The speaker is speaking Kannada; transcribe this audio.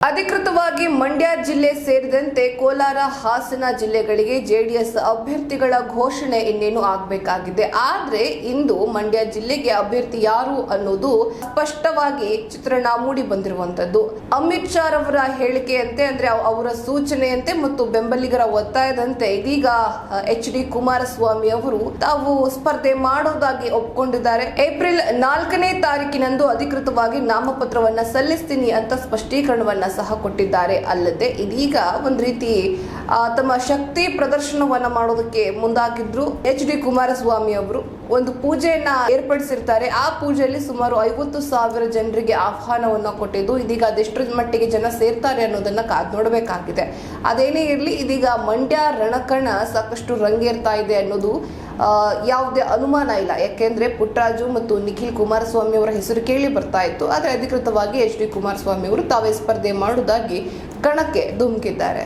ಅಧಿಕೃತವಾಗಿ ಮಂಡ್ಯ ಜಿಲ್ಲೆ ಸೇರಿದಂತೆ ಕೋಲಾರ, ಹಾಸನ ಜಿಲ್ಲೆಗಳಿಗೆ ಜೆಡಿಎಸ್ ಅಭ್ಯರ್ಥಿಗಳ ಘೋಷಣೆ ಇನ್ನೇನು ಆಗಬೇಕಾಗಿದೆ. ಆದರೆ ಇಂದು ಮಂಡ್ಯ ಜಿಲ್ಲೆಗೆ ಅಭ್ಯರ್ಥಿ ಯಾರು ಅನ್ನೋದು ಸ್ಪಷ್ಟವಾಗಿ ಚಿತ್ರಣ ಮೂಡಿ ಬಂದಿರುವಂತದ್ದು ಅಮಿತ್ ಶಾ ರವರ ಹೇಳಿಕೆಯಂತೆ ಅಂದ್ರೆ ಅವ್- ಅವರ ಸೂಚನೆಯಂತೆ ಮತ್ತು ಬೆಂಬಲಿಗರ ಒತ್ತಾಯದಂತೆ ಇದೀಗ ಎಚ್ ಡಿ ಕುಮಾರಸ್ವಾಮಿ ಅವರು ತಾವು ಸ್ಪರ್ಧೆ ಮಾಡೋದಾಗಿ ಒಪ್ಪಿಕೊಂಡಿದ್ದಾರೆ ಏಪ್ರಿಲ್ ನಾಲ್ಕನೇ ತಾರೀಕಿನಂದು ಅಧಿಕೃತವಾಗಿ ನಾಮಪತ್ರವನ್ನ ಸಲ್ಲಿಸ್ತೀನಿ ಅಂತ ಸ್ಪಷ್ಟೀಕರಣವನ್ನ ಸಹ ಕೊಟ್ಟಿದ್ದಾರೆ. ಅಲ್ಲದೆ ಇದೀಗ ಒಂದ್ ರೀತಿ ತಮ್ಮ ಶಕ್ತಿ ಪ್ರದರ್ಶನವನ್ನ ಮಾಡೋದಕ್ಕೆ ಮುಂದಾಗಿದ್ರು. ಎಚ್ ಡಿ ಕುಮಾರಸ್ವಾಮಿ ಅವರು ಒಂದು ಪೂಜೆಯನ್ನ ಏರ್ಪಡಿಸಿರ್ತಾರೆ. ಆ ಪೂಜೆಯಲ್ಲಿ ಸುಮಾರು ಐವತ್ತು ಸಾವಿರ ಜನರಿಗೆ ಆಹ್ವಾನವನ್ನ ಕೊಟ್ಟಿದ್ದು, ಇದೀಗ ಅದೆಷ್ಟರ ಮಟ್ಟಿಗೆ ಜನ ಸೇರ್ತಾರೆ ಅನ್ನೋದನ್ನ ಕಾದ್ ನೋಡಬೇಕಾಗಿದೆ. ಅದೇನೇ ಇರಲಿ, ಇದೀಗ ಮಂಡ್ಯ ರಣಕಣ ಸಾಕಷ್ಟು ರಂಗೇರ್ತಾ ಇದೆ ಅನ್ನೋದು ಯಾವುದೇ ಅನುಮಾನ ಇಲ್ಲ. ಯಾಕೆಂದ್ರೆ ಪುಟ್ಟರಾಜು ಮತ್ತು ನಿಖಿಲ್ ಕುಮಾರಸ್ವಾಮಿ ಅವರ ಹೆಸರು ಕೇಳಿ ಬರ್ತಾ ಇತ್ತು. ಆದರೆ ಅಧಿಕೃತವಾಗಿ ಎಚ್ ಡಿ ಕುಮಾರಸ್ವಾಮಿ ಅವರು ತಾವೇ ಸ್ಪರ್ಧೆ ಮಾಡುವುದಾಗಿ ಕಣಕ್ಕೆ ಧುಮುಕಿದ್ದಾರೆ.